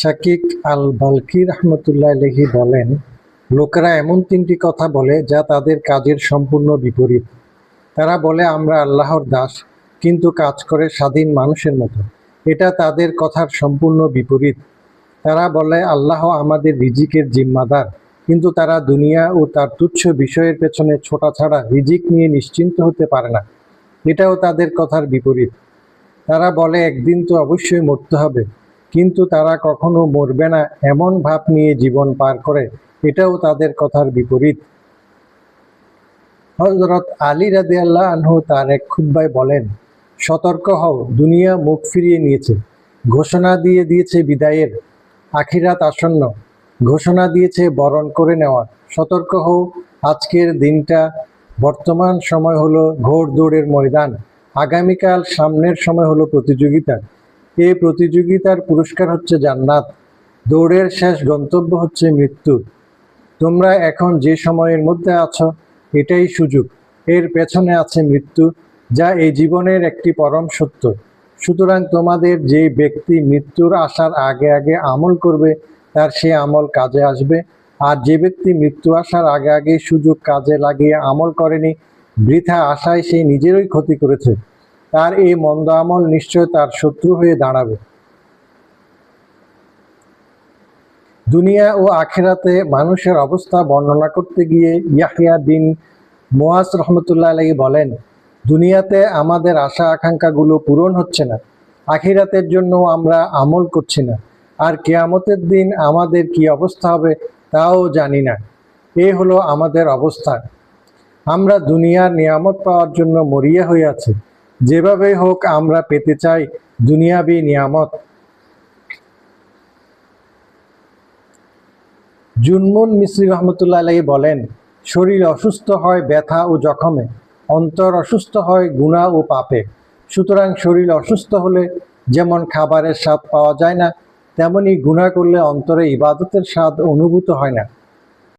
শাকিক আল bulky রহমতুল্লাহ আলহি বলেন, লোকেরা এমন তিনটি কথা বলে যা তাদের কাজের সম্পূর্ণ বিপরীত। তারা বলে, আমরা আল্লাহর দাস, কিন্তু কাজ করে স্বাধীন মানুষের মতো। এটা তাদের কথার সম্পূর্ণ বিপরীত। তারা বলে, আল্লাহ আমাদের রিজিকের জিম্মাদার, কিন্তু তারা দুনিয়া ও তার তুচ্ছ বিষয়ের পেছনে ছোটা ছাড়া রিজিক নিয়ে নিশ্চিন্ত হতে পারে না। এটাও তাদের কথার বিপরীত। তারা বলে, একদিন তো অবশ্যই মরতে হবে। কিন্তু তারা কখনো মরবে না, এমন ভাব নিয়ে জীবন পার করে, এটাও তাদের কথার বিপরীত। হজরত আলী রাদে আল্লাহ আনহু তার এক খুদ্ায় বলেন, সতর্ক হও, দুনিয়া মুখ ফিরিয়ে নিয়েছে, ঘোষণা দিয়ে দিয়েছে বিদায়ের, আখিরাত আসন্ন, ঘোষণা দিয়েছে বরণ করে নেওয়া, সতর্ক হও, আজকের দিনটা, বর্তমান সময় হলো ঘোর দৌড়ের ময়দান, আগামীকাল সামনের সময় হলো প্রতিযোগিতা এই প্রতিযোগিতার পুরস্কার হচ্ছে জান্নাত। দৌড়ের শেষ গন্তব্য হচ্ছে মৃত্যু। তোমরা এখন যে সময়ের মধ্যে আছো, এটাই সুযোগ। এর পেছনে আছে মৃত্যু, যা এই জীবনের একটি পরম সত্য। সুতরাং তোমাদের যে ব্যক্তি মৃত্যুর আসার আগে আগে আমল করবে, তার সে আমল কাজে আসবে। আর যে ব্যক্তি মৃত্যু আসার আগে আগে সুযোগ কাজে লাগিয়ে আমল করেনি, বৃথা আশায় সে নিজেরই ক্ষতি করেছে। তার এই মন্দ আমল নিশ্চয় তার শত্রু হয়ে দাঁড়াবে। দুনিয়া ও আখেরাতে মানুষের অবস্থা বর্ণনা করতে গিয়ে ইয়াহিয়া বিন মোয়াজ রহমতুল্লাহ আলাই বলেন, দুনিয়াতে আমাদের আশা আকাঙ্ক্ষাগুলো পূরণ হচ্ছে না। আখিরাতের জন্য আমরা আমল করছি না। আর কেয়ামতের দিন আমাদের কি অবস্থা হবে তাও জানি না। এ হলো আমাদের অবস্থা। আমরা দুনিয়ার নিয়ামত পাওয়ার জন্য মরিয়া হয়ে আছি। যেভাবে হোক আমরা পেতে চাই দুনিয়াবি নিয়ামত। জুনমুন মিশ্রি রহমতুল্লাহ আলাই বলেন, শরীর অসুস্থ হয় ব্যথা ও জখমে, অন্তর অসুস্থ হয় গুণা ও পাপে। সুতরাং শরীর অসুস্থ হলে যেমন খাবারের স্বাদ পাওয়া যায় না, তেমনি গুণা করলে অন্তরে ইবাদতের স্বাদ অনুভূত হয় না।